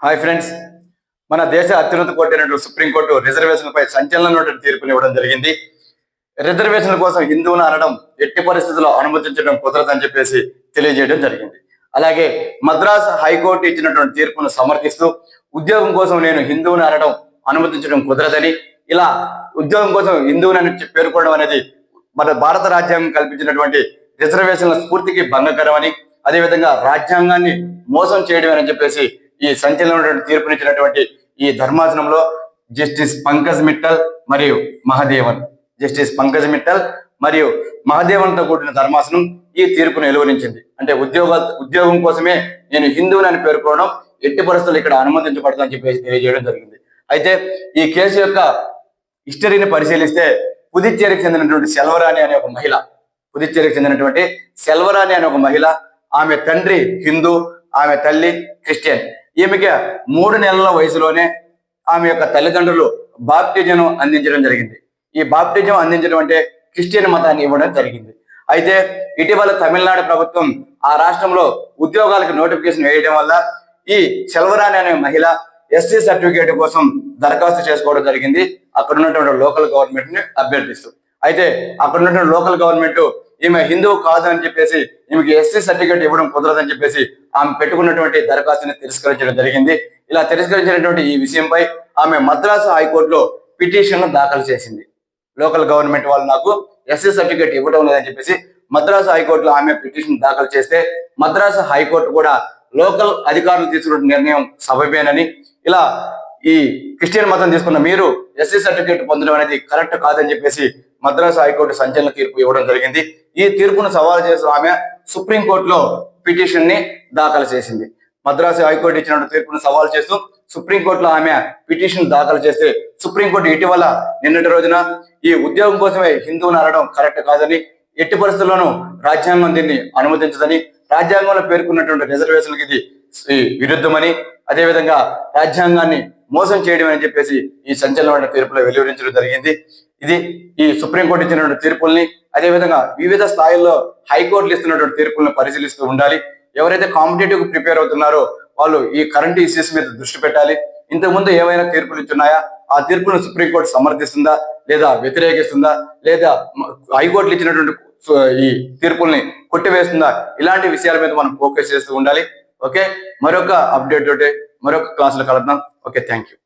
Hi friends. మన దేశ అత్యున్నత కోర్టు అయినటువంటి సుప్రీంకోర్టు రిజర్వేషన్లపై సంచలనమైన తీర్పుని ఇవ్వడం జరిగింది. రిజర్వేషన్ల కోసం హిందువును అనడం ఎట్టి పరిస్థితుల్లో అనుమతించడం కుదరదని చెప్పేసి తెలియజేయడం జరిగింది. అలాగే మద్రాస్ హైకోర్టు ఇచ్చినటువంటి తీర్పును సమర్థిస్తూ ఉద్యోగం కోసం నేను హిందువుని అనడం అనుమతించడం కుదరదని ఇలా ఉద్యోగం కోసం హిందువుని అని పేర్కొనడం అనేది మన భారత రాజ్యాంగం కల్పించినటువంటి రిజర్వేషన్ల స్ఫూర్తికి భంగకరమని అదేవిధంగా రాజ్యాంగాన్ని మోసం చేయడం అని చెప్పేసి ఈ సంచలనమైనటువంటి తీర్పునిచ్చినటువంటి ఈ ధర్మాసనంలో జస్టిస్ పంకజ్ మిట్టల్ మరియు మహదేవన్. జస్టిస్ పంకజ్ మిట్టల్ మరియు మహదేవన్తో కూడిన ధర్మాసనం ఈ తీర్పును వెలువరించింది. అంటే ఉద్యోగ ఉద్యోగం కోసమే నేను హిందువుని అని పేర్కొనడం ఎట్టి పరిస్థితులు ఇక్కడ అనుమతించబడదని చెప్పేసి తెలియజేయడం జరిగింది. అయితే ఈ కేసు యొక్క హిస్టరీని పరిశీలిస్తే పుదుచ్చేరికి చెందినటువంటి సెల్వరాణి అనే ఒక మహిళ పుదుచ్చేరికి చెందినటువంటి సెల్వరాణి అనే ఒక మహిళ ఆమె తండ్రి హిందూ ఆమె తల్లి క్రిస్టియన్. ఈమెకి మూడు నెలల వయసులోనే ఆమె యొక్క తల్లిదండ్రులు బాప్టిజం అందించడం జరిగింది. ఈ బాప్టిజం అందించడం అంటే క్రిస్టియన్ మతాన్ని ఇవ్వడం జరిగింది. అయితే ఇటీవల తమిళనాడు ప్రభుత్వం ఆ రాష్ట్రంలో ఉద్యోగాలకు నోటిఫికేషన్ వేయడం వల్ల ఈ సెల్వరాణి అనే మహిళ ఎస్సీ సర్టిఫికేట్ కోసం దరఖాస్తు చేసుకోవడం జరిగింది. అక్కడ ఉన్నటువంటి లోకల్ గవర్నమెంట్ని అభ్యర్థిస్తూ. అయితే అక్కడ ఉన్నటువంటి లోకల్ గవర్నమెంట్ ఈమె హిందూ కాదు అని చెప్పేసి ఈమెకి ఎస్సీ సర్టిఫికేట్ ఇవ్వడం కుదరదని చెప్పేసి ఆమె పెట్టుకున్నటువంటి దరఖాస్తుని తిరస్కరించడం జరిగింది. ఇలా తిరస్కరించినటువంటి ఈ విషయంపై ఆమె మద్రాసు హైకోర్టులో పిటిషన్ను దాఖలు చేసింది. లోకల్ గవర్నమెంట్ వాళ్ళు నాకు ఎస్సీ సర్టిఫికేట్ ఇవ్వడం లేదని చెప్పేసి మద్రాసు హైకోర్టులో ఆమె పిటిషన్ దాఖలు చేస్తే మద్రాసు హైకోర్టు కూడా లోకల్ అధికారులు తీసుకున్న నిర్ణయం సబబేనని ఇలా ఈ క్రిస్టియన్ మతం తీసుకున్న మీరు ఎస్సీ సర్టిఫికేట్ పొందడం అనేది కరెక్ట్ కాదని చెప్పేసి మద్రాసు హైకోర్టు సంచలన తీర్పు ఇవ్వడం జరిగింది. ఈ తీర్పును సవాల్ చేసిన ఆమె సుప్రీంకోర్టులో పిటిషన్ని దాఖలు చేసింది. మద్రాసు హైకోర్టు ఇచ్చిన తీర్పును సవాల్ చేస్తూ సుప్రీంకోర్టులో ఆమె పిటిషన్ దాఖలు చేస్తే సుప్రీంకోర్టు ఇటీవల నిన్నటి రోజున ఈ ఉద్యోగం కోసమే హిందువుని అనడం కరెక్ట్ కాదని ఎట్టి పరిస్థితుల్లోనూ రాజ్యాంగం దీన్ని అనుమతించదని రాజ్యాంగంలో పేర్కొన్నటువంటి రిజర్వేషన్లకు ఇది విరుద్ధమని అదేవిధంగా రాజ్యాంగాన్ని మోసం చేయడం అని చెప్పేసి ఈ సంచలనమైన తీర్పులో వెలువరించడం జరిగింది. ఇది ఈ సుప్రీంకోర్టు ఇచ్చినటువంటి తీర్పుల్ని అదేవిధంగా వివిధ స్థాయిల్లో హైకోర్టులు ఇస్తున్నటువంటి తీర్పులను పరిశీలిస్తూ ఉండాలి. ఎవరైతే కాంపిటేటివ్ ప్రిపేర్ అవుతున్నారో వాళ్ళు ఈ కరెంట్ ఇష్యూస్ మీద దృష్టి పెట్టాలి. ఇంతకుముందు ఏమైనా తీర్పులు ఇచ్చున్నాయా? ఆ తీర్పును సుప్రీంకోర్టు సమర్థిస్తుందా? లేదా వ్యతిరేకిస్తుందా? లేదా హైకోర్టులు ఇచ్చినటువంటి ఈ తీర్పుల్ని కొట్టివేస్తుందా? ఇలాంటి విషయాల మీద మనం ఫోకస్ చేస్తూ ఉండాలి. ఓకే? మరొక అప్డేట్ తోటి మరొక క్లాసులు కలుద్దాం. Okay thank you